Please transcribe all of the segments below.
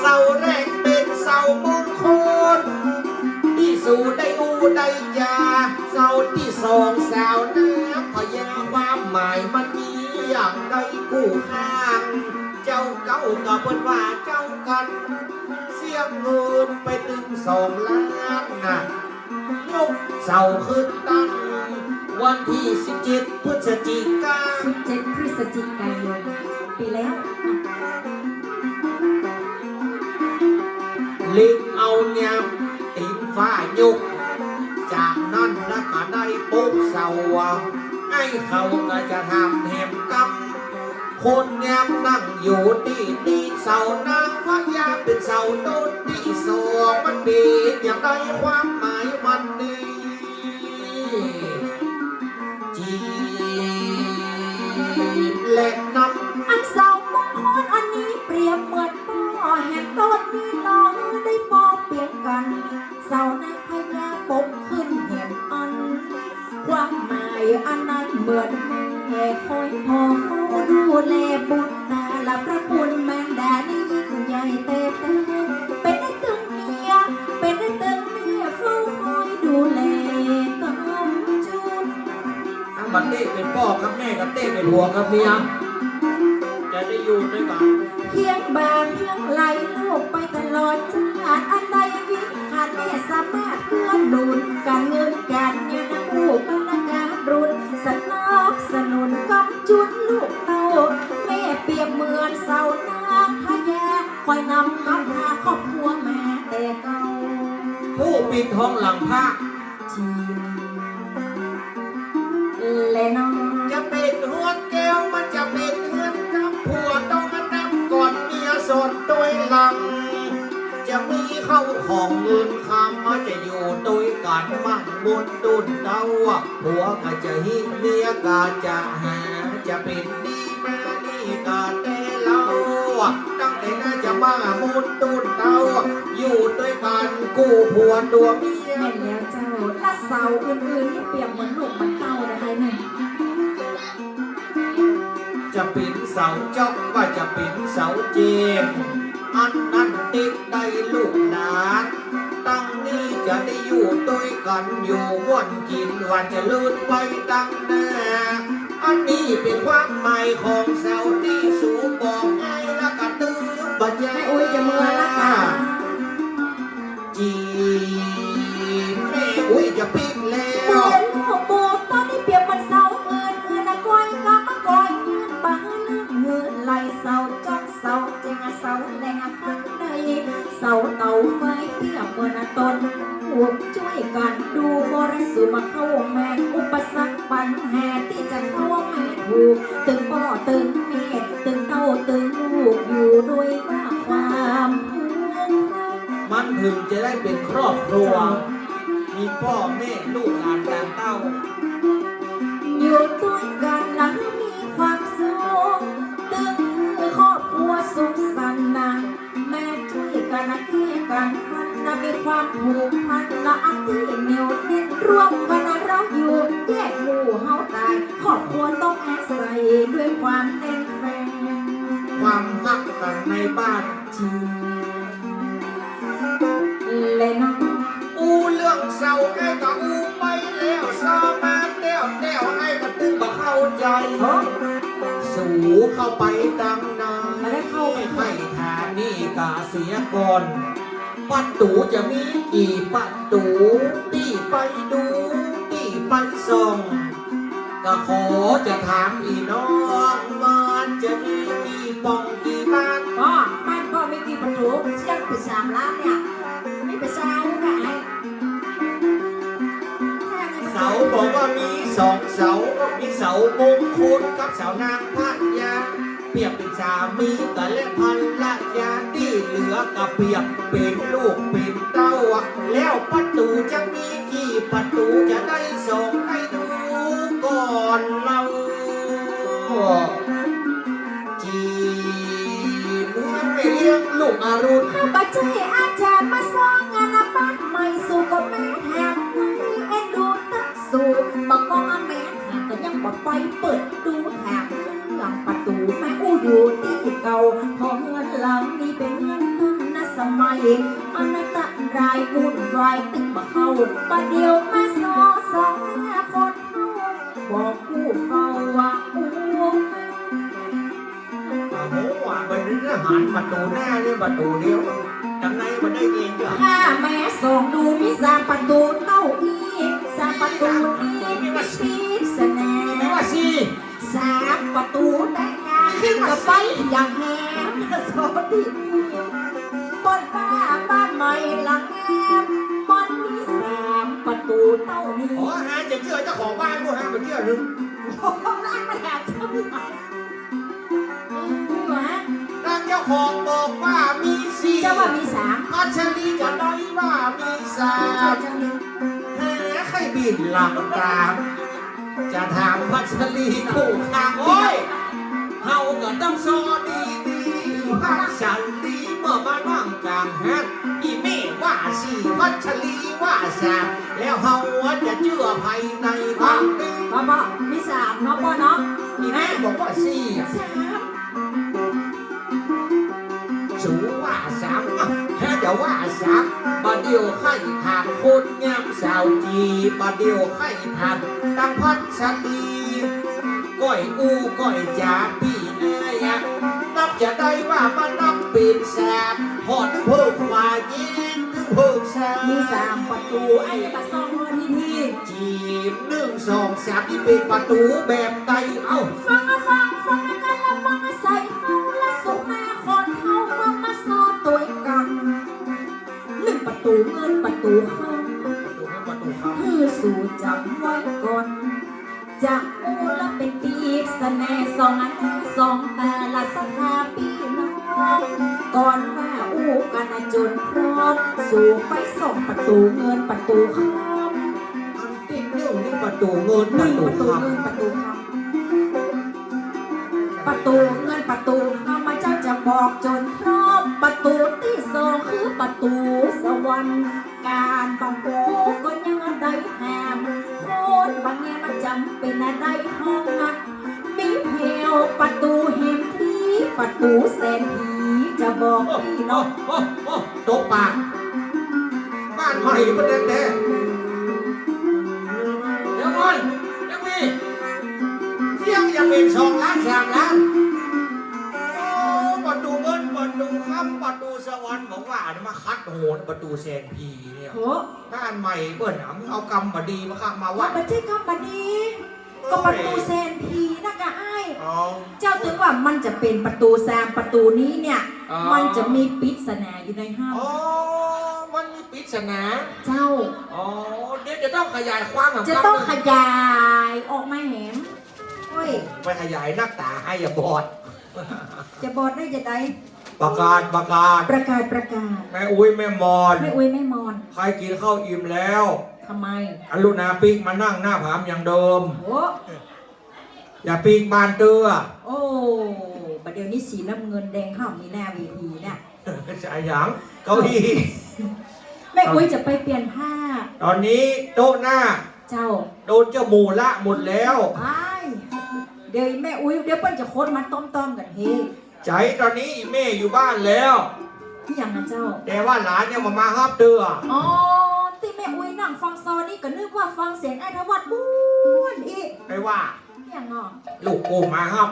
เสาแรกเป็นเสามงคลที่สู่ได้อูได้ยา เสาที่สองสาวน้ำพยาความหมายมันมีอย่างใดกู้ข้าง เจ้าเก้ากับเพิ่นว่าเจ้ากัน เสียงเงินไปถึงสองล้านนะยกเสาขึ้นตั้งวันที่สิบเจ็ดพฤศจิกา17พฤศจิกายนปีแล้ว ลิงเอายำตีนฟ้ายุก จากนั้นแล้วก็ได้ปุ๊บเสาไอ้เขาก็จะทำแหมกำคนแงมนั่งอยู่ที่นี่เสานางพญาเป็นเสาโน้นที่สองมันดีอย่างไรความหมายมันดีจีบและนำอันเสามงคลอันนี้เปรียบเหมือนพ่อแห่งต้นนี้น้องได้ป อเปลี่ยนกันเสานางพญาปกขึ้นเห็นอันความหมายอันนั้นเหมือนแม่คอยพ่อเฝ้าดูแลบุตรตาและพระคุณแมงดานี่ยิ่งใหญ่เต็มเป็นได้ตึงเมียเป็นได้ตึงเมียเฝ้าคอยดูแลกำจุนถ้ามันเต้เป็นพ่อกับแม่กับเต้เป็นหัวกับเมียจะได้อยู่ด้วยกันเพียงบางเพียงไหลลูกไปตลอด สามารถเพื่อหนุนการเงินการเงินนะลูกบรรณาการรุนสนับสนุนกำจุนลูกเต้าแม่เปรียบเหมือนเสานางพญาคอยนำกำพาครอบครัวแม่แต่เก่าผู้ปิดทองหลังพระจีและน้องจะเป็นหัวแก้วมันจะเป็นเงินกับผัวต้องนำก่อนเมียสดตัวหลัง จะมีเข้าของเงิน ด้วยกันมั่งบุญตุนเต้าผัวก็จะหินเมียก็จะหา จะเป็นดีแม่นี่ก็แต่เราตั้งแต่น่าจะมาบุญตุนเต้าอยู่ด้วยกันกู้ผัวตัวเมียแม่นแล้วเจ้าและเสาอื่นๆนี่เปรียบเหมือนลูกเหมันเต้านะคะเนี่ยจะเป็นเสาจอกว่าจะเป็นเสาเจนอันนั้นติดได้ลูกหลาน ตั้งนี้จะได้อยู่ด้วยกันอยู่ม่วนกินวันจะลื่นไปตั้งแน่อันนี้เป็นความหมายของเสาที่สูงบอกไอ้ละกะตื้อบัดแย่แม่อุ้ยจะเมื่อละค่ะ ห่วงช่วยกันดูมรสุมมาเข้าแม่อุปสรรคปัญหาที่จะเข้าแม่ถูกตึงพ่อตึงแม่ตึงเต้าตึงลูกอยู่ด้วยว่าความผูกพันมันถึงจะได้เป็นครอบครัว มีพ่อแม่ลูกหลานต่างเต้า อยู่ด้วยกันหลังมีความสุขตึงครอบครัวสุข ความผูกพันละอันที่เหนียวแน่นร่วมกันเราอยู่แยกหมู่เฮาตายครอบครัวต้องอาศัยด้วยความแน่นแฟนความรักกันในบ้านจริงและน้องอูเรื่องเศร้าไอ้ก็อูไปแล้วซามาเต้วเต้วไอ้ก็ตึงบ่เข้าใจเฮ้ยสูเข้าไปตังนาไม่ได้เข้าไปให้ทานนี่กาเสียก่อน ปัดตูจะมีกี่ปัดตูที่ไปดูที่ไปส่องก็ขอจะถามอีน้องมันจะมีกี่ปองกี่บ้านพ่อบ้านพ่อมีกี่ประตูเชี่ยงไปสามล้านเนี่ยไม่ไปสร้างไงเสาบอกว่ามีสองเสา มีเสามงคลกับเสานางพันยา เปรียบเป็นสามีกันและภรรยาที่เหลือก็เปรียบเป็นลูกเป็นเต้า แล้วประตูจะมีกี่ประตูจะได้ส่งให้ดูก่อนเราจีเมื่อไม่เลี้ยงลูกอรุณข้าพเจ้าอาจารย์มาสร้างงานบ้านใหม่สู่ก็แม่แทนเอ็นดูตั้งสู่บอกก็แม่แทนก็ยังบ่ไปเปิดดูแห เก่าพอเงินหลังนี้เป็นเงินนุ่นัตตรายวุ่นวายตึกมาเข้าประเดียวมาสอสองหน้าคนบอกกูเฝ้าว่าอู้โอ้โหว่ามันเรื่องหันประตูหน้านี่ยประตูเดียวจังไงมันได้ยินจ้ะข้าแม่ส่งดูมีสามประตู ไปอย่างแฮมสวัสดีบนบ้านบ้านใหม่หลังแอมมันมีสามประตูเต้านี้ขอหาจะเชื่อเจ้าของบ้านกูหามาเชื่อหรือโอ้โหร้านมาแหกเจ้าหน่อยหมาร่างเจ้าของบอกว่ามีสี่เจ้าว่ามีสามพัชรีจะได้ว่ามีสาเจ้ามจะมีแหาใครบินหลังตามจะถามพัชรีคู่ข้างโอ้ย เฮาก็ต้องสอดีดีพัชรีเมื่อมานั่งกลางฮักอีเม่ว่าสี่พัชรีว่าสามแล้วเฮาจะเชื่อภายในบ้างนี้พ่อพ่อมีสามเนาะพ่อเนาะอีแม่บอกว่าสี่สามสูว่าสามอะแค่จะว่าสามบาเดียวไข่ถามคนงามสาวจีบาเดียวไข่ถามตั้งพัดสลีก้อยอูก้อยจาปี เอ้ยอะนับจะได้ว่ามันนับเป็นแสบหอดถึงเพิ่มว่ายินถึงเพิ่มแสบมีสามประตูไอ้กระซ่องเงินที่จีบหนึ่งสองสามที่เป็นประตูแบบไตเอ้าฟังอะฟังฟังอะกันละมังอะใส่เฮาและสุแม่คนเฮาเมื่อมาซอตัวกันหนึ่งประตูเงินประตูเฮาประตูประตูครับคือสู่จำไว้ก่อนจากอูและเป็นปีกสแน่สองอัน จนพร้อมสู่ไปส่งประตูเงินประตูคำอันติดเรื่องนี้ประตูเงินหปนึ่ระตูประตูคเงินประตูคำประตูเงินประตูข้ามาเจ้าจะบอกจนพร้อมประตูที่สองคือประตูสวรรค์การบังโบก็ยังได้แฮมโคตรบางแง่มันจำเป็นอะไรห้องนักมีเพียวประตูเห็นที่ประตูแสนผี จะบอกพี่น้องโอ้โอ้ตกปาก บ้านใหม่มันแดงแดงเดี๋ยวก่อนยังมีเที่ยงยังเป็นสองล้านสามล้านโอ้ประตูเงินประตูคำประตูสวรรค์บอกว่าอันมาคัดโหนประตูแสนพีเนี่ยโหบ้านใหม่เบิ้ลอะมึงเอากรรมบดีมาข้ามาว่าไม่ใช่คำบันนี้ ก็ประตูแสนผีนะกะไอ้ายเอา เจ้าถึงว่ามันจะเป็นประตูแซมประตูนี้เนี่ย อ๋อ มันจะมีปริศนาอยู่ในห้างอ๋อ มันมีปริศนาเจ้า อ๋อ เดี๋ยวจะต้องขยายความกับจะต้องขยายออกมาแหมโอ้ย ไปขยายนักตาให้อย่าบอด จะบอกได้จะได้ประกาศประกาศ ประกาศประกาศแม่อุ้ยแม่มอน ไม่อุ้ยไม่มอน ใครกินข้าวอิ่มแล้ว ทำไมอรุณาปีกมานั่งหน้าผามอย่างเดิม โอ้อย่าปีกบานเตื้อโอ้ประเดี๋ยวนี้สีน้ำเงินแดงข้าวมีหน้าเวทีเนี่ยสายหยังเก้าอี้แม่อุ้ยจะไปเปลี่ยนผ้า ตอนนี้โต๊ะหน้า เจ้า โดนเจ้าหมูละหมดแล้วไอ้ายเดี๋ยวแม่อุ้ยเดี๋ยวเปิ้ลจะโคตรมาต้มๆกันเฮ้ใจตอนนี้อีแม่อยู่บ้านแล้วที่อย่างนะเจ้า แต่ว่าหลานเนี่ยมามาฮับเตื้ออ๋อ ที่แม่อุ้ยนั่งฟังซอนี่ก็นึกว่าฟังเสียงไอ้ทวัดบ้วนอีกไม่ว่าอย่างเนาะลูกกูมาฮับ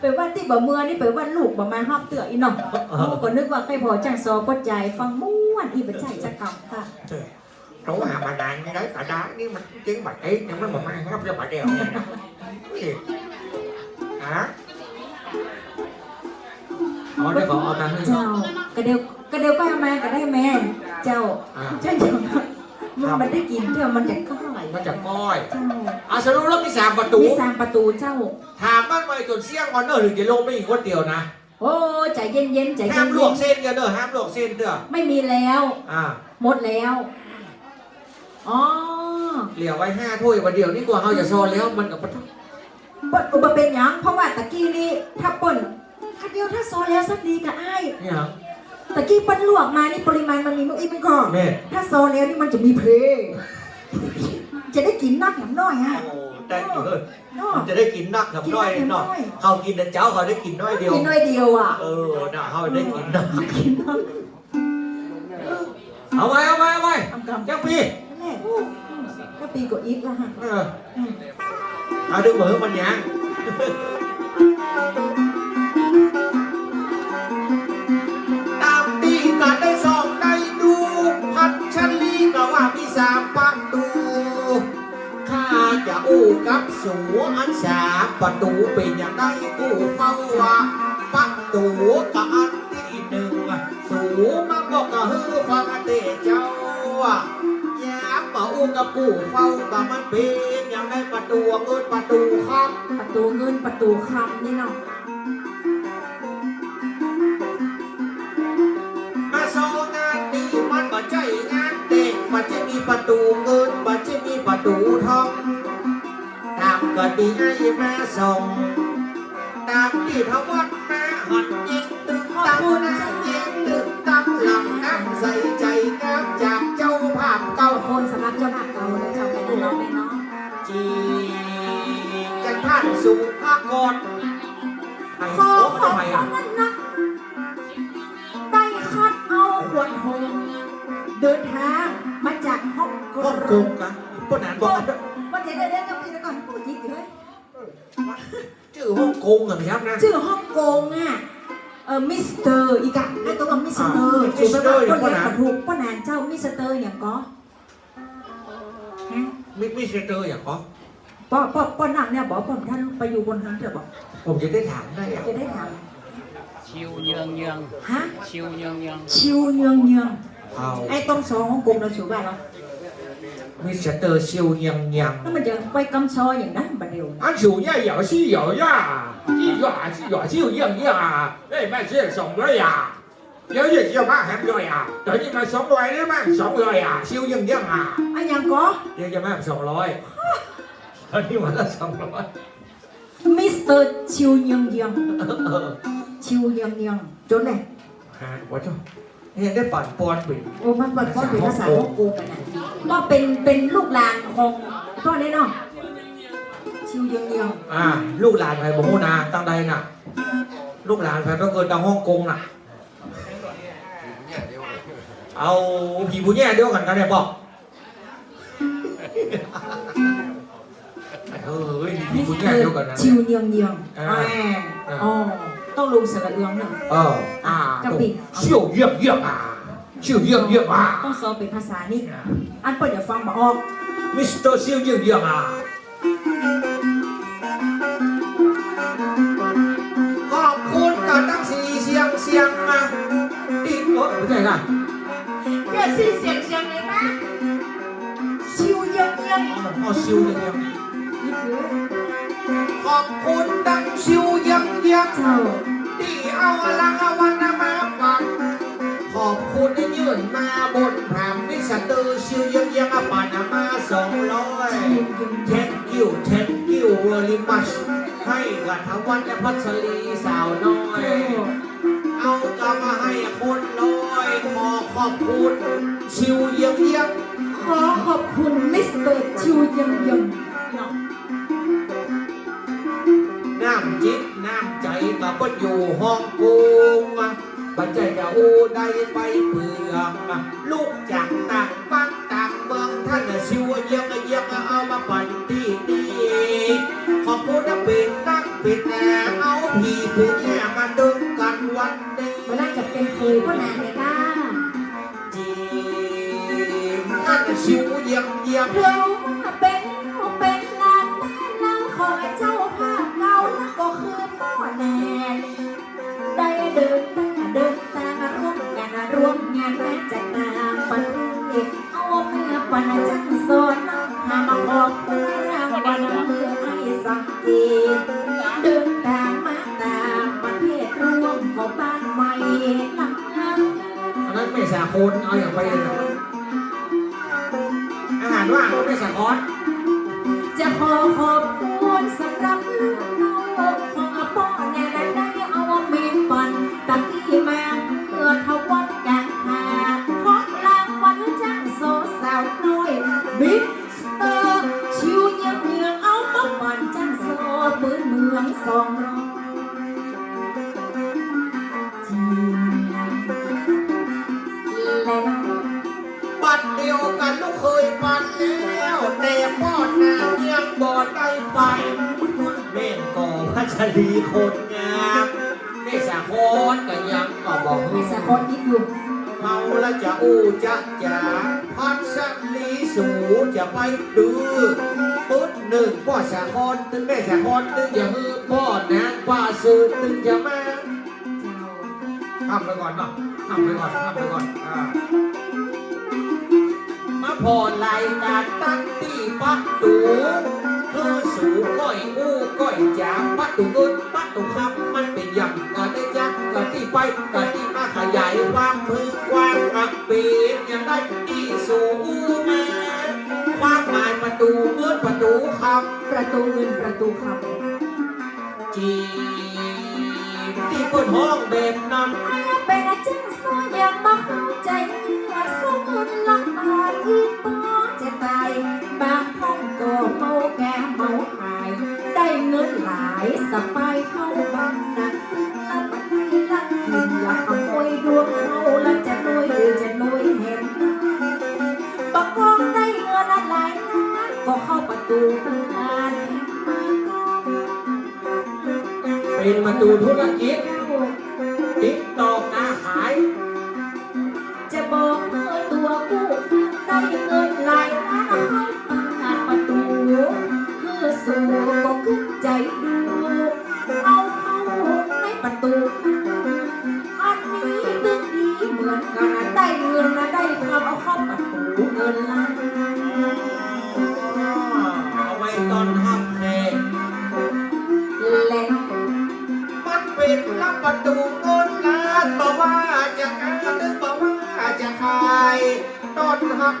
ไปว่าที่บ่เมื่อนี่ไปว่าลูกบ่มาฮับเตืออีเนาะโอ้ก็นึกว่าใครพอจังซอก็ใจฟังม่วนอีบ่ใจจะกำค่ะเขาหามานานไม่ได้แต่ได้นี่มันจริงบัดเอ้ยยังมันบอกมาฮับจะบัดเดียวเนี่ยนะนี่ฮะอ๋อเดี๋ยวขอเอาตังค์ให้เจ้ากระเดียวกระเดียวก็เอามาก็ได้แม่ เจ้าอ่า เจ้าอย่างนั้นมันมันได้กินเที่ยวมันจะก้อยมาจากก้อยเจ้าอาสรุปแล้วมีสามประตู มีสามประตูเจ้า ถามบ้านไว้จนเสี่ยงก่อนเนอะถึงจะลงไม่อีกคนเดียวนะ โอ้ใจเย็นๆใจห้าเย็มลวกนเส้นกันเนอะห้ามลวกเส้นเด้อๆไม่มีแล้ว อ่าหมดแล้ว อ๋อเหลือไว้ห้าถ้วยวันเดียวนี่กว่าเขาจะซอนแล้วมันกับปะทุบดอุบเป็นหยัง เพราะว่าตะกี้นี่ถ้าป่นคันเดียวถ้าซอแล้วสักดีกับไอ้ายนี่ฮะตะกี้ปั้นลวกมานี่ปริมาณมันมีมุกอีกมันก่อนแม่ ถ้าซอแล้วนี่มันจะมีเพลงจะได้กินนักอย่างน้อยฮะ โอ้แต่อยู่เออเนาะมันจะได้กินนักกับน้อยกินนัเนาะกน้อย เขากินแต่เจ้าเขาได้กินน้อยเดียว กินน้อยเดียวอะเออน่ะเขาได้กินนักกินน้อย เอาไว้เอาไว้เอาไว้อำกำจังพี่นั่นแหละก็ปีกว่าอีกแล้วฮะเออเอาดูเหมือนมันยัง ผู้กับสูอันสาประตูเป็นอย่างไรกูเฝ้าว่าประตูกับอันที่หนึ่งสูมาบอกกับฮือฟังเตเจ้าแย้มมาอู้กับกูเฝ้ากับมันเป็นอย่างไรประตูเงินประตูครับ ประตูเงินประตูคำนี่เนาะมาโซงานนี้มันบ่ใจงานเด็กมันจะมีประตูเงินมันจะมีประตูทองามกติให้แม่ส่ง ตามที่ทวัดแม่หัดยิงตึงตั้งนะยิงตึงตั้งหลังน้ำใส่ใจงามจากเจ้าภาพเก่าขอบคนสำหรับเจ้าหน้าเก่าและเจ้าไปน้องไม่น้องจีจะท่านสู่ภาคกรไอ้ขอโอ้ขอบทำไมคุอะณนั่นนะได้คัดเอาขวดหงเดินทางมาจากฮ่องกฮ่องงกงกันป้านานบอกกันด้วยวันเดี๋ยวเดี๋ยวเดี๋ยวจะไปก่อนพูดยิบอยู่เฮ้ย ชื่อฮ่องกงเหรอครับนะ ชื่อฮ่องกงอะเออมิสเตอร์อีกอะไอ้ตัวกับมิสเตอร์อ่ามิสเตอร์อย่างป้าป้านานนถูกป้านานเจ้ามิสเตอร์อย่างก็ฮะไม่ไม่ใช่เจออย่างก็ป้าป้าป้านักเนี่ยบอกผมท่านไปอยู่บนทางเถอะบอกผมจะได้ถามได้อะจะได้ถามชิวเยืองเยืองฮะชิวเยืองเยืองชิวเนืองเนืองเอาไอ้ต้องสองฮ่องกงเราถือว่าเรา mình sẽ tờ siêu nhầm nhầm nó mình chẳng quay cam so những đó mà điều anh chủ nhà yếu sư yếu ya chỉ dọa chỉ dọa siêu nhầm ya đây mà sẽ sống rồi ya nhớ gì siêu mà hẹn rồi à? Tự nhiên mà sống rồi đấy mà sống rồi à? Siêu nhầm nhầm à? Anh nhầm có. Nhưng cho mà sống rồi. Tự nhiên mà là sống rồi. Mr. Chiêu nhung nhung, Chiêu nhung nhung, Trốn này. À, quá trời. เดี๋ยวจะมาสองร้อยตอนนี้วันละสองร้อยมิสเตอร์ชิวเนืองเนืองชิวเนืองเนืองจนเลยฮะว่าจ้าเนี่ยได้ปั่นปอนปิดโอ้มันมันก็เป็นภาษาฮ่องกงกันนะว่าเป็นเป็นลูกหลานของตัวนี้เนาะชิวเนืองเนืองอ่า ลูกหลานไปบอกนะตั้งใดน่ะ ลูกหลานไปก็เกิดทางฮ่องกงน่ะ เอาผีผู้แย่เดียวกันกันเนี่ยบอกเออเฮ้ยผีมิสผู้เตแย่อเดียวกันร์นะชิวเนืองเนืองอ่าอ่าอ๋อ ต้องลงสระเอืองหน่อยเอออ่ากระปิดเชี่ยวเยียบเยียบอะเชี่ยวเยียบเยียบอะต้องสอนเป็นภาษานี่อันเปิดอย่าฟังมาออมิสเตอร์เชี่ยวเยียบเยียบอะขอบคุณกันทั้งสีเสียงเสียงมาอีกเหรอไม่ใช่กันเกิดสี่เสียงเสียงเลยปะเยียบเยียบอ๋อชิวเยียบเยียบ อบคุณทั้งซิวยิ่งยิ่งเจ้าที่เอาลังวันมาปักขอบคุณที่ยื่นมาบนแผ่นมิสเตอร์ซิวยิ่งยิ่งอะปันมาสองร้อยชิวเยืองเยือง Thank you Thank you very much ให้กับทวันแพัชรีสาวน้อย เอากลับมาให้คนน้อยขอขอบคุณชิวเยี่ยมเยี่ยขอขอบคุณมิสเตอร์ชิวเยืองเยืองเนาะ จิตน้ำใจกับเพิ่นอยู่ห้องกงปัจจัยจะอู้ได้ไปเปลืองลูกจากต่างบ้านต่างเมืองท่านชิวเยี่ยมเยี่ยมเอามาปั่นที่นี่ขอบคุณนะเป็นนักเป็นแหนเอาผีผู้แย่มาดึงกันวันนี้เวลาจะเป็นเคยก็นานเลยนะจีมท่านชิวเยี่ยมเยี่ยม โคนเอาอย่างไปเลยอาหารว่างก็ไม่สาคอน ล้วจะอู้จะจ๋าพัดสลีสูจะไปดื้อปุ๊ดหนึ่งพ่อสาคอนตึงแม่สาคอนตึงอย่าฮือพ่อนางป้าสืบตึงจะมาทำไปก่อนเนาะทำไปก่อนทำไปก่อนอ่ามาพอรายการตั้งตีปักตูคือสูก้อยอู้ก้อยจ๋าปักตูเงินปักตูคำมันเป็นอย่างก็ได้จักก็ที่ไปก็ที่มาขยายความมือ กว้างอักเปนอย่างได้ที่สูงมาความหมายประตูเมื่อประตูคประตูเงินประตูคำจีบที่เปิดห้องแบบนั้นำเป็นอาจารย์สอนยังมาเข้าใจว่าสองเงินลักมาที่ป้อจะตายบางห้องก็เมาแก่เมาหาย ได้เงินหลายสบายเข้าบ้านนะอัน เข้าประตูบ้านบางกองเป็นประตูธุรกิจ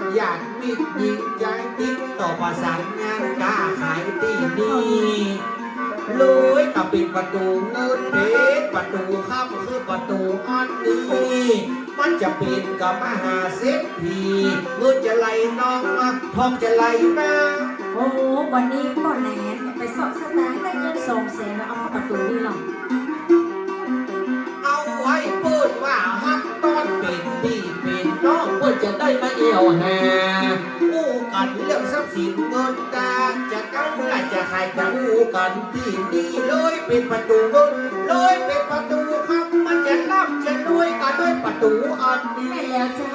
ต้นฮักหยาดมิยิงใจติ๊กต่อประสานงานกล้าขายตีนี่ลุยกับปิดประตูเงินเป็นประตูข้ามคือประตูอันนี้มันจะป็นกับมหาเศรษฐีเงินจะไหลน้องมาทองจะไหลมาโอ้วันนี้พ่อแหนนไปสอบสตางได้เงินสองแสนแล้วเอาเข้าประตูนี่หรอ น้องเพื่อจะได้มาเอี่ยวแห่อู้กันเรื่องทรัพย์สินเงินตาจะก้าวหน้าจะขายจะอู้กันที่นี่เลยเป็นประตูเงินเลยเป็นประตูครับมันจะร่ำจะรวยกันด้วยประตูอันนี้แม่แล้วเจ้า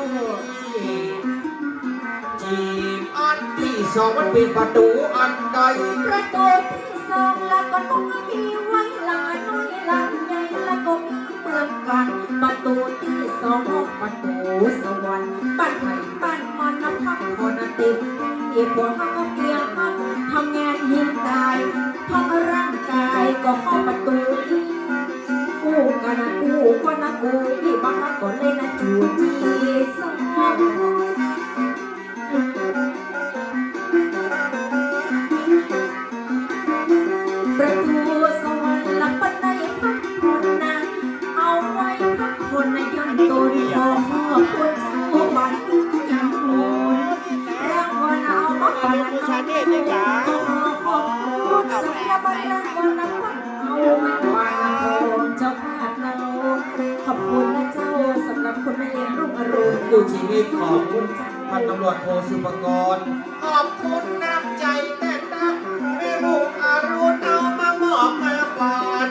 จีบอันที่สองมันเป็นประตูอันใดประตูที่สองแล้วก็ต้องมีไว้หลังน้อยหลังใหญ่แล้วก็ มือนกันประตูที่สองประตูสวรรค์บ้านไผ่บ้านมันน้ำพักคนติดเอียบหัวข้าก็เพียงพักทำงานหินตายพักร่างกายก็เข้าประตูที่กูกันนะกูก็นะกูพี่บ้านก็เลยนะจูจีสอง ชีวิตของพันตำรวจโทสุปกรณ์ขอบคุณน้ำใจแต่ตั้งไม่รุ่งอรุณเอามามอบมาปาน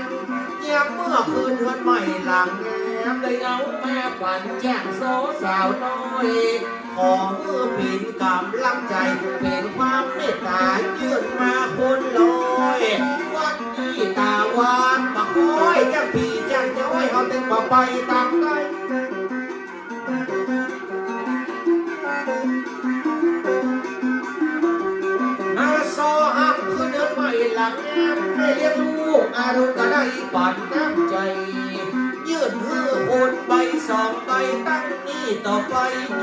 เยี่ยมเมื่อคืนเฮือนใหม่หลังแง้มเลยเอาแม่ปันแจ้งโซสาวน้อย ของเมื่อปิ่นกำลังใจเป็นความเมตตายื่นมาคนลอยวันนี้ตาหวานมาคอยจ้งพี่จ้งจ้อยเอาเต็มมาไปตามได้ อารมณ์ก็ได้ปัดน้ำใจ ยื่นมือโคนใบสองใบตั้งนี้ต่อไป